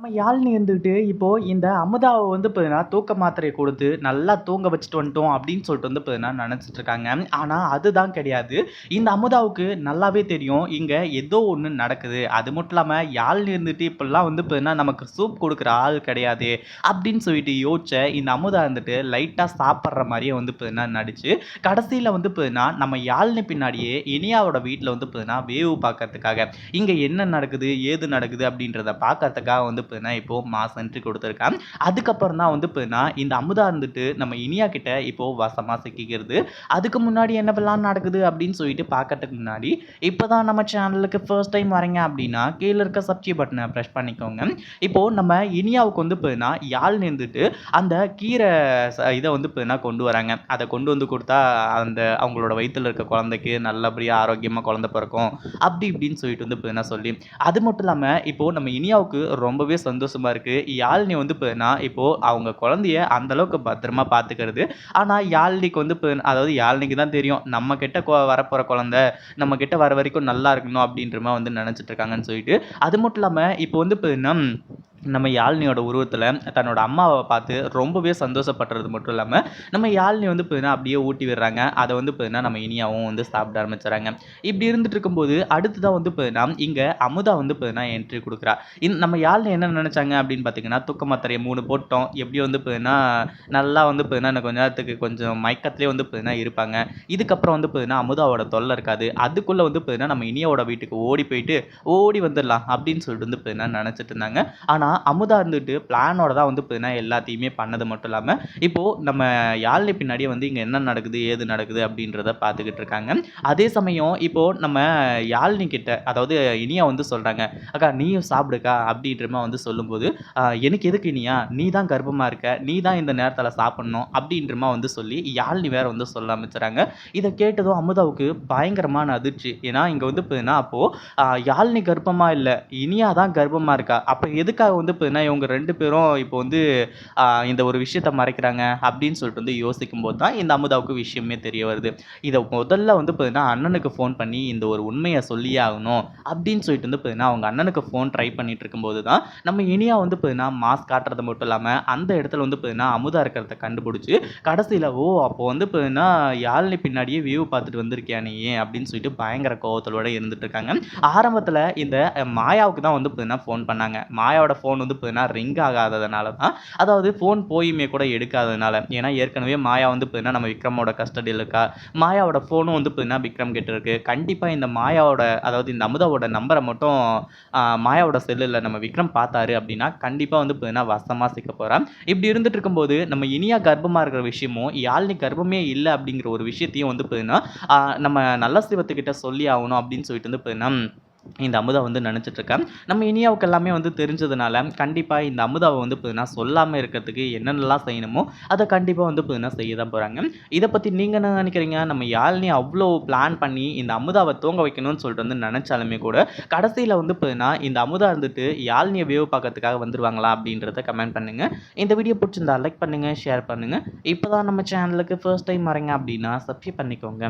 நம்ம யாழ்னி இருந்துக்கிட்டு இப்போது இந்த அமுதாவை வந்து பார்த்தீங்கன்னா தூக்க மாத்திரையை கொடுத்து நல்லா தூங்க வச்சுட்டு வந்துட்டோம் அப்படின்னு சொல்லிட்டு வந்து பார்த்தீங்கன்னா நினச்சிட்டு இருக்காங்க. ஆனால் அதுதான் கிடையாது. இந்த அமுதாவுக்கு நல்லாவே தெரியும். இங்கே ஏதோ ஒன்று நடக்குது. அது மட்டும் இல்லாமல் யாழ்னி இருந்துட்டு இப்படிலாம் வந்து பார்த்தீங்கன்னா நமக்கு சூப் கொடுக்குற ஆள் கிடையாது அப்படின்னு சொல்லிட்டு யோசிச்ச இந்த அமுதா இருந்துட்டு லைட்டாக சாப்பிட்ற மாதிரியே வந்து பார்த்தீங்கன்னா நடிச்சு கடைசியில் வந்து பார்த்தீங்கன்னா நம்ம யாழ்னி பின்னாடியே இனியாவோட வீட்டில் வந்து பார்த்தீங்கன்னா வேவு பார்க்கறதுக்காக இங்கே என்ன நடக்குது ஏது நடக்குது அப்படின்றத பார்க்கறதுக்காக வந்து பார்த்தீங்கன்னா இப்போ மாஸ் என்ட்ரி கொடுத்துருக்கான் அதுக்கப்புறம் தான் வந்து பார்த்தீங்கன்னா இந்த அமுதா இருந்துட்டு நம்ம இனியா கிட்ட இப்போ வசமாக சிக்கிக்கிறது. அதுக்கு முன்னாடி என்னவெல்லாம் நடக்குது அப்படின்னு சொல்லிட்டு பார்க்கறதுக்கு முன்னாடி இப்போ தான் நம்ம சேனலுக்கு ஃபர்ஸ்ட் டைம் வரீங்க அப்படின்னா கீழே இருக்க சப்ஜி பட்டனை ப்ரெஷ் பண்ணிக்கோங்க. இப்போ நம்ம இனியாவுக்கு வந்து பார்த்தீங்கன்னா யாழ் நின்றுட்டு அந்த கீரை ச- இதை வந்து பார்த்தீங்கன்னா கொண்டு வராங்க. அதை கொண்டு வந்து கொடுத்தா அந்த அவங்களோட வயிற்றில் இருக்க குழந்தைக்கு நல்லபடியாக ஆரோக்கியமாக குழந்தை பிறக்கும். அப்படி இப்படின்னு சொல்லிட்டு வந்து பார்த்தீங்கன்னா சொல்லி அது மட்டும் இல்லாமல் இப்போ நம்ம இனியாவுக்கு ரொம்பவே சந்தோஷமா இருக்கு. யாழ்னி வந்து பார்த்தீங்கன்னா இப்போது அவங்க குழந்தைய அந்த அளவுக்கு பத்திரமா பார்த்துக்கிறது ஆனால் யாழ்னிக்கு வந்து இப்போ அதாவது யாழ்னிக்கு தான் தெரியும் நம்ம கிட்ட வரப்போகிற குழந்த குழந்தை நம்ம கிட்ட வர வரைக்கும் நல்லா இருக்கணும் அப்படின்ற மாதிரி வந்து நினச்சிட்டு இருக்காங்கன்னு சொல்லிட்டு. அது மட்டும் இல்லாமல் இப்போ வந்து பார்த்தீங்கன்னா நம்ம யாழ்னியோட உருவத்தில் தன்னோட அம்மாவை பார்த்து ரொம்பவே சந்தோஷப்படுறது மட்டும் இல்லாமல் நம்ம யாழ்னி வந்து பார்த்தீங்கன்னா அப்படியே ஊட்டி விடுறாங்க. அதை வந்து பார்த்தீங்கன்னா நம்ம இனியாவும் வந்து சாப்பிட ஆரம்பிச்சுறாங்க இப்படி இருந்துட்டு இருக்கும்போது அடுத்ததாக வந்து பார்த்தீங்கன்னா இங்கே அமுதா வந்து பார்த்தீங்கன்னா என்ட்ரி கொடுக்குறா. இந்த நம்ம யாழ்னி என்ன நினச்சாங்க அப்படின்னு பார்த்தீங்கன்னா தூக்க மாத்திரையை மூணு போட்டோம். எப்படி வந்து பார்த்தீங்கன்னா நல்லா வந்து பார்த்தீங்கன்னா இன்னும் கொஞ்ச நேரத்துக்கு கொஞ்சம் மயக்கத்திலே வந்து பார்த்தீங்கன்னா இருப்பாங்க. இதுக்கப்புறம் வந்து பார்த்தீங்கன்னா அமுதாவோட தொல்லை இருக்காது. அதுக்குள்ளே வந்து பார்த்தீங்கன்னா நம்ம இனியாவோட வீட்டுக்கு ஓடி போயிட்டு ஓடி வந்துடலாம் அப்படின்னு சொல்லிட்டு வந்து பார்த்தீங்கன்னா நினச்சிட்டு இருந்தாங்க. ஆனால் அமுதா இருந்துட்டு பிளானோட தான் வந்து பார்த்தீங்கன்னா எல்லாத்தையுமே பண்ணது மட்டும் இல்லாமல் இப்போது நம்ம யாழ்னி பின்னாடியே வந்து இங்கே என்ன நடக்குது ஏது நடக்குது அப்படின்றத பார்த்துக்கிட்டு இருக்காங்க. அதே சமயம் இப்போது நம்ம யாழ்னி கிட்ட அதாவது இனியா வந்து சொல்கிறாங்க அக்கா நீயும் சாப்பிடுக்கா அப்படின்றமா வந்து சொல்லும்போது எனக்கு எதுக்கு இனியா? நீ தான் கர்ப்பமாக இருக்க நீ தான் இந்த நேரத்தில் சாப்பிட்ணும் அப்படின்றமா வந்து சொல்லி யாழ்னி வேற வந்து சொல்ல ஆரம்பிச்சுறாங்க. இதை கேட்டதும் அமுதாவுக்கு பயங்கரமான அதிர்ச்சி. ஏன்னா இங்கே வந்து பார்த்தீங்கன்னா அப்போது யாழ்னி கர்ப்பமாக இல்லை இனியா தான் கர்ப்பமாக இருக்கா? அப்போ எதுக்காக வந்து பார்த்தீங்கன்னா இவங்க ரெண்டு பேரும் இப்போ வந்து இந்த ஒரு விஷயத்த மறைக்கிறாங்க அப்படின்னு சொல்லிட்டு வந்து யோசிக்கும் போது தான் இந்த அமுதாவுக்கு விஷயமே தெரிய வருது. இதை முதல்ல வந்து பார்த்தீங்கன்னா அண்ணனுக்கு ஃபோன் பண்ணி இந்த ஒரு உண்மையை சொல்லியே ஆகணும் அப்படின்னு சொல்லிட்டு வந்து பார்த்தீங்கன்னா அவங்க அண்ணனுக்கு ஃபோன் ட்ரை பண்ணிட்டு இருக்கும்போது தான் நம்ம இனியா வந்து பார்த்தீங்கன்னா மாஸ்க் காட்டுறது மட்டும் இல்லாமல் அந்த இடத்துல வந்து பார்த்தீங்கன்னா அமுதா இருக்கிறத கண்டுபிடிச்சி கடைசியில் ஓ அப்போ வந்து பார்த்தீங்கன்னா யாழ்னி பின்னாடியே வியூ பார்த்துட்டு வந்திருக்கியா நீ அப்படின்னு சொல்லிட்டு பயங்கர கோவத்தோட இருந்துட்டு இருக்காங்க. ஆரம்பத்தில் இந்த மாயாவுக்கு தான் வந்து பார்த்தீங்கன்னா ஃபோன் பண்ணாங்க. மாயாவோட ஃபோன் ஃபோன் வந்து பார்த்தீங்கன்னா ரிங் ஆகாததுனால தான் அதாவது ஃபோன் போயுமே கூட எடுக்காததுனால. ஏன்னா ஏற்கனவே மாயா வந்து பார்த்தீங்கன்னா நம்ம விக்ரமோட கஸ்டடியில் இருக்கா மாயாவோட ஃபோனும் வந்து பார்த்தீங்கன்னா விக்ரம் கிட்ட இருக்கு. கண்டிப்பாக இந்த மாயாவோட அதாவது இந்த அமுதாவோட நம்பரை மட்டும் மாயாவோட செல்லில் நம்ம விக்ரம் பார்த்தாரு அப்படின்னா கண்டிப்பாக வந்து பார்த்தீங்கன்னா வசமாக சிக்க போகிறான் இப்படி இருந்துட்டு இருக்கும்போது நம்ம இனியா கர்ப்பமாக இருக்கிற விஷயமும் யாழ்னி கர்ப்பமே இல்லை அப்படிங்கிற ஒரு விஷயத்தையும் வந்து பார்த்தீங்கன்னா நம்ம நல்ல சிவத்துக்கிட்ட சொல்லி ஆகணும் அப்படின்னு சொல்லிட்டு வந்து பார்த்தீங்கன்னா இந்த அமுதா வந்து நினச்சிட்ருக்கேன் நம்ம இனியாவுக்கு எல்லாமே வந்து தெரிஞ்சதுனால கண்டிப்பாக இந்த அமுதாவை வந்து பார்த்தீங்கன்னா சொல்லாமல் இருக்கிறதுக்கு என்னென்னலாம் செய்யணுமோ அதை கண்டிப்பாக வந்து பார்த்தீங்கன்னா செய்ய தான் போகிறாங்க இதை பற்றி நீங்கள் என்ன நினைக்கிறீங்க? நம்ம யாழ்னி அவ்வளோ பிளான் பண்ணி இந்த அமுதாவை தூங்க வைக்கணும்னு சொல்லிட்டு வந்து நினச்சாலுமே கூட கடைசியில் வந்து பார்த்தீங்கன்னா இந்த அமுதா இருந்துட்டு யாழ்னியை வேவு பார்க்கறதுக்காக வந்துருவாங்களா அப்படின்றத கமெண்ட் பண்ணுங்கள் இந்த வீடியோ பிடிச்சிருந்தா லைக் பண்ணுங்கள் ஷேர் பண்ணுங்கள் இப்போ தான் நம்ம சேனலுக்கு ஃபர்ஸ்ட் டைம் வரீங்க அப்படின்னா சப்ஸ்கிரைப் பண்ணிக்கோங்க.